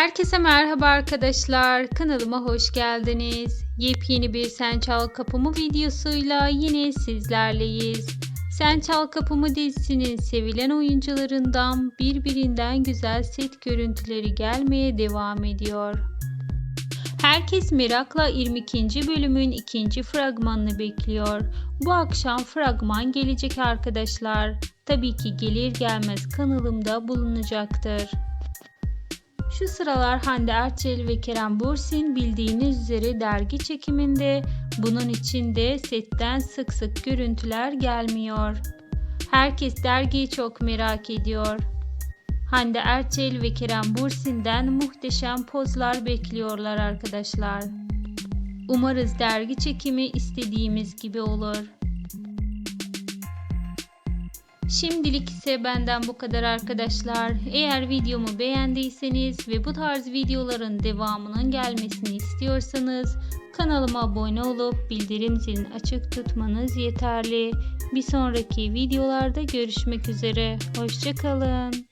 Herkese merhaba arkadaşlar. Kanalıma hoş geldiniz. Yepyeni bir Sen Çal Kapımı videosuyla yine sizlerleyiz. Sen Çal Kapımı dizisinin sevilen oyuncularından birbirinden güzel set görüntüleri gelmeye devam ediyor. Herkes merakla 22. bölümün ikinci fragmanını bekliyor. Bu akşam fragman gelecek arkadaşlar. Tabii ki gelir gelmez kanalımda bulunacaktır. Şu sıralar Hande Erçel ve Kerem Bursin bildiğiniz üzere dergi çekiminde. Bunun için de setten sık sık görüntüler gelmiyor. Herkes dergiyi çok merak ediyor. Hande Erçel ve Kerem Bursin'den muhteşem pozlar bekliyorlar arkadaşlar. Umarız dergi çekimi istediğimiz gibi olur. Şimdilik ise benden bu kadar arkadaşlar. Eğer videomu beğendiyseniz ve bu tarz videoların devamının gelmesini istiyorsanız kanalıma abone olup bildirim zilini açık tutmanız yeterli. Bir sonraki videolarda görüşmek üzere. Hoşçakalın.